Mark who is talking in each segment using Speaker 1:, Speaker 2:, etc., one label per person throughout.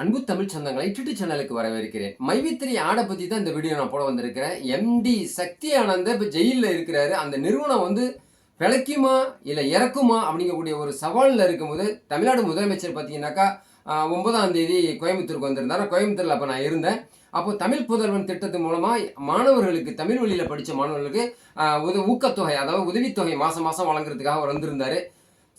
Speaker 1: அன்பு தமிழ் சொந்தங்களை ட்விட்டு சேனலுக்கு வரவேற்கிறேன். மைவித்திரி ஆடை பற்றி தான் இந்த வீடியோ நான் போட வந்திருக்கிறேன். எம்டி சக்தி ஆனந்த இப்போ ஜெயிலில் இருக்கிறாரு. அந்த நிறுவனம் வந்து பிழைக்குமா இல்லை இறக்குமா? அப்படிங்கக்கூடிய ஒரு சவாலில் இருக்கும்போது தமிழ்நாடு முதலமைச்சர் பார்த்தீங்கன்னாக்கா ஒன்பதாம் தேதி கோயம்புத்தூருக்கு வந்திருந்தார். கோயம்புத்தூரில் அப்போ நான் இருந்தேன். அப்போ தமிழ் புதல்வன் திட்டத்தின் மூலமாக மாணவர்களுக்கு தமிழ் வழியில் படித்த மாணவர்களுக்கு உத ஊக்கத்தொகை அதாவது உதவித்தொகை மாதம் மாதம் வழங்குறதுக்காக அவர் வந்திருந்தார்.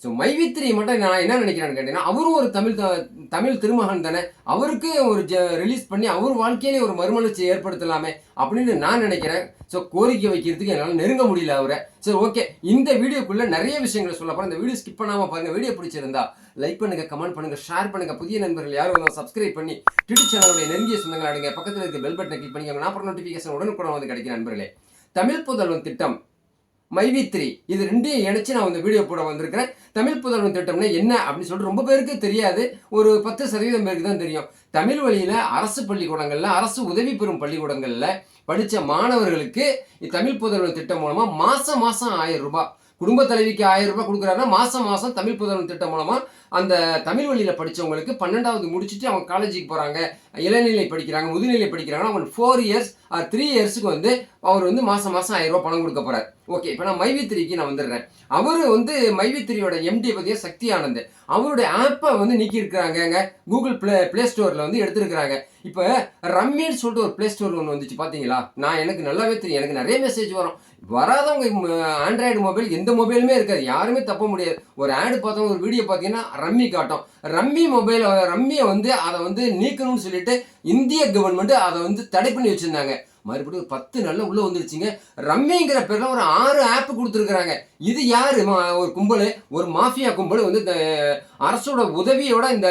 Speaker 1: ஸோ மைவித்ரி மட்டும் நான் என்ன நினைக்கிறேன்னு கேட்டீங்கன்னா அவரும் ஒரு தமிழ் த- தமிழ் திருமகன் தானே. அவருக்கு ஒரு ஜ ரிலீஸ் பண்ணி அவர் வாழ்க்கையிலே ஒரு மறுமலர்ச்சி ஏற்படுத்தலாமே அப்படின்னு நான் நினைக்கிறேன். ஸோ கோரிக்கை வைக்கிறதுக்கு என்னால் நெருங்க முடியல அவரை. சரி ஓகே இந்த வீடியோக்குள்ளே நிறைய விஷயங்களை சொல்ல போகிறேன் இந்த வீடியோ ஸ்கிப் பண்ணாமல் பாருங்கள் வீடியோ பிடிச்சிருந்தா லைக் பண்ணுங்க கமெண்ட் பண்ணுங்க ஷேர் பண்ணுங்க. புதிய நண்பர்கள் யாரும் வந்தால் சப்ஸ்கிரைப் பண்ணி ட்விட்டர் சேனலுடைய நெருங்கிய சொந்தங்கள் அடுங்க பக்கத்தில் இருக்க பெல் பட்டனை கிளிக் பண்ணிக்கோங்க. நான் அப்புறம் நோட்டிஃபிகேஷன் உடனுக்குடன் வந்து கிடைக்கும் நண்பர்களே. தமிழ் புதல்வன் திட்டம். மைவித்ரி. இது ரெண்டையும் இணைச்சு நான் இந்த வீடியோ போட வந்திருக்கிறேன். தமிழ் புதல்வன் திட்டம்னா என்ன அப்படின்னு சொல்லிட்டு ரொம்ப பேருக்கு தெரியாது. ஒரு பத்து சதவீதம் பேருக்கு தான் தெரியும். தமிழ் வழியில் அரசு பள்ளிக்கூடங்களில் அரசு உதவி பெறும் பள்ளிக்கூடங்களில் படித்த மாணவர்களுக்கு தமிழ் புதல்வன் திட்டம் மூலமாக மாதம் மாதம் ஆயிரம் ரூபாய் குடும்ப தலைவிக்கு ஆயிரம் ரூபாய் கொடுக்குறாருன்னா மாதம் மாதம் தமிழ் புதல்வன் திட்டம் மூலமாக அந்த தமிழ் வழியில் படித்தவங்களுக்கு பன்னெண்டாவது முடிச்சுட்டு அவங்க காலேஜுக்கு போகிறாங்க இளநிலை படிக்கிறாங்க முதுநிலை படிக்கிறாங்கன்னா அவங்க ஃபோர் இயர்ஸ் ஆர் த்ரீ இயர்ஸுக்கு வந்து அவர் வந்து மாதம் மாதம் ஆயிரம் ரூபாய் பணம் கொடுக்க போகிறார் ஓகே இப்போ நான் மைவித்திரிக்கு நான் வந்துடுறேன். அவர் வந்து மைவித்திரியோட எம்டி பற்றிய சக்தி ஆனந்த். அவருடைய ஆப்பை வந்து நீக்கியிருக்கிறாங்க கூகுள் பிளே பிளே ஸ்டோரில் வந்து எடுத்திருக்கிறாங்க. இப்போ ரம்மின்னு சொல்லிட்டு ஒரு பிளே ஸ்டோர் ஒன்று வந்துச்சு பார்த்தீங்களா நான் எனக்கு நல்லாவே தெரியும். எனக்கு நிறைய மெசேஜ் வரும். வராதவங்க ஆண்ட்ராய்டு மொபைல் எந்த மொபைலுமே இருக்காது. யாருமே தப்ப முடியாது. ஒரு ஆடு பார்த்தவங்க ஒரு வீடியோ பார்த்தீங்கன்னா ரம்மி காட்டும். ரம்மி மொபைல் ரம்மியை வந்து அதை வந்து நீக்கணும்னு சொல்லி சொல்லிட்டு இந்திய கவர்மெண்ட் அதை வந்து தடை பண்ணி வச்சிருந்தாங்க. மறுபடியும் ஒரு பத்து நாளில் உள்ளே வந்துருச்சுங்க. ரம்மிங்கிற பேரில் ஒரு ஆறு ஆப் கொடுத்துருக்குறாங்க. இது யார்? ஒரு கும்பல் ஒரு மாஃபியா கும்பல் வந்து இந்த அரசோட உதவியோட இந்த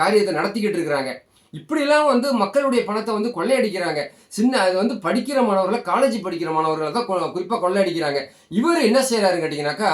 Speaker 1: காரியத்தை நடத்திக்கிட்டு இருக்கிறாங்க. இப்படிலாம் வந்து மக்களுடைய பணத்தை வந்து கொள்ளையடிக்கிறாங்க. சின்ன அது வந்து படிக்கிற மாணவர்களை காலேஜ் படிக்கிற மாணவர்களை தான் குறிப்பாக கொள்ளையடிக்கிறாங்க. இவர் என்ன செய்கிறாருன்னு கேட்டிங்கனாக்கா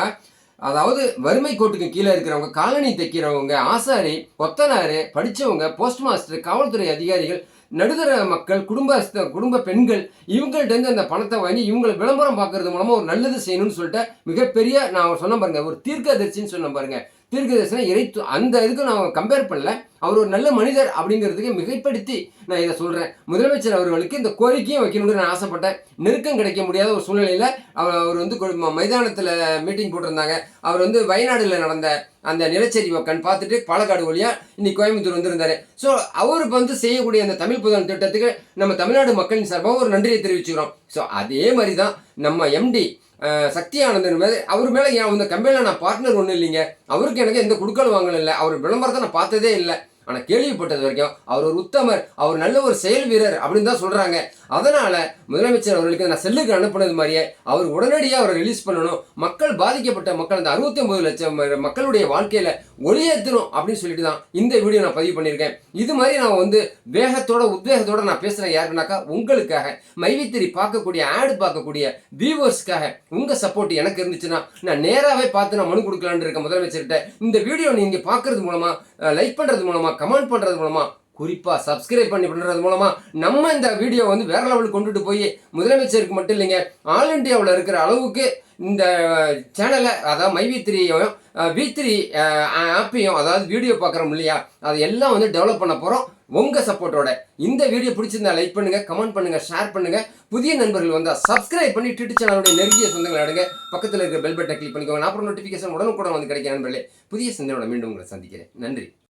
Speaker 1: அதாவது வறுமை கோட்டுக்கு கீழே இருக்கிறவங்க காலனி தைக்கிறவங்க ஆசாரி கொத்தனாரு படித்தவங்க போஸ்ட் மாஸ்டர் காவல்துறை அதிகாரிகள் நடுத்தர மக்கள் குடும்ப குடும்ப பெண்கள் இவங்கள்ட்ட இருந்து அந்த பணத்தை வாங்கி இவங்களை விளம்பரம் பார்க்கறது மூலமா ஒரு நல்லது செய்யணும்னு சொல்லிட்டு மிகப்பெரிய நான் சொன்ன பாருங்க ஒரு தீர்க்கதரிசின்னு சொன்ன பாருங்க. தீர்க்கதரிசனம் இறை அந்த இதுக்கு நான் கம்பேர் பண்ணல. அவர் ஒரு நல்ல மனிதர் அப்படிங்கிறதுக்கு மிகைப்படுத்தி நான் இதை சொல்கிறேன் முதலமைச்சர் அவர்களுக்கு இந்த கோரிக்கையும் வைக்கணும்னு நான் ஆசைப்பட்டேன். நெருக்கம் கிடைக்க முடியாத ஒரு சூழ்நிலையில் அவர் அவர் வந்து மைதானத்தில் மீட்டிங் போட்டிருந்தாங்க. அவர் வந்து வயநாடில் நடந்த அந்த நிலச்சரிவை கண் பார்த்துட்டு பாலக்காடு வழியாக இன்னைக்கு கோயம்புத்தூர் வந்திருந்தாரு. ஸோ அவருக்கு வந்து செய்யக்கூடிய அந்த தமிழ் புதன் திட்டத்துக்கு நம்ம தமிழ்நாடு மக்களின் சார்பாக ஒரு நன்றியை தெரிவிச்சுக்கிறோம். ஸோ அதே மாதிரி தான் நம்ம எம்டி சக்தி ஆனந்தன் மேலே அவர் மேலே என் இந்த கம்பெனியில் நான் பார்ட்னர் ஒன்றும் இல்லைங்க. அவருக்கு எனக்கு எந்த குடுக்கல் வாங்கல இல்லை. அவர் விளம்பரத்தை நான் பார்த்ததே இல்லை. ஆனால் கேள்விப்பட்டது வரைக்கும் அவர் ஒரு உத்தமர் அவர் நல்ல ஒரு செயல் வீரர் அப்படின்னு தான் சொல்கிறாங்க அதனால் முதலமைச்சர் அவர்களுக்கு நான் செல்லுக்கு அனுப்புனது மாதிரியே அவர் உடனடியாக அவரை ரிலீஸ் பண்ணணும். மக்கள் பாதிக்கப்பட்ட மக்கள் அந்த அறுபத்தி ஒம்பது லட்சம் மக்களுடைய வாழ்க்கையில் ஒளியேற்றணும் அப்படின்னு சொல்லிட்டு தான் இந்த வீடியோ நான் பதிவு பண்ணியிருக்கேன். இது மாதிரி நான் வந்து வேகத்தோட உத்வேகத்தோட நான் பேசுகிறேன் யாருக்குனாக்கா உங்களுக்காக மைவித்திரி பார்க்கக்கூடிய ஆடு பார்க்கக்கூடிய வியூவர்ஸ்க்காக உங்கள் சப்போர்ட் எனக்கு இருந்துச்சுன்னா நான் நேராகவே பார்த்து நான் மனு கொடுக்கலான்னு இருக்கேன் முதலமைச்சர்கிட்ட. இந்த வீடியோ நீங்கள் பார்க்கறது மூலமாக லைக் பண்ணுறது மூலமாக கமெண்ட் பண்ணுறது மூலமாக குறிப்பாக சப்ஸ்கிரைப் பண்ணி பண்ணுறது மூலமாக நம்ம இந்த வீடியோ வந்து வேற லெவலுக்கு கொண்டுட்டு போய் முதலமைச்சருக்கு மட்டும் இல்லைங்க ஆல் இண்டியாவில் இருக்கிற அளவுக்கு இந்த சேனலை அதாவது மைவி த்ரீயும் வி த்ரீ ஆப்பையும் அதாவது வீடியோ பார்க்குறோம் இல்லையா அதை எல்லாம் வந்து டெவலப் பண்ண போகிறோம் உங்கள் சப்போர்ட்டோட இந்த வீடியோ பிடிச்சிருந்தா லைக் பண்ணுங்கள் கமெண்ட் பண்ணுங்கள் ஷேர் பண்ணுங்கள் புதிய நண்பர்கள் வந்தால் சப்ஸ்கிரைப் பண்ணி ட்விட்டர் சேனலோட நெருங்கிய சொந்தங்கள் அடுங்க பக்கத்தில் இருக்கிற பெல் பட்டனை கிளிக் பண்ணிக்கோங்க. நான் அப்புறம் நோட்டிஃபிகேஷன் உடனுக்குடன் வந்து கிடைக்கிற நண்பர்களே புதிய சிந்தனையோட மீண்டும் உங்களை சந்திக்கிறேன். நன்றி.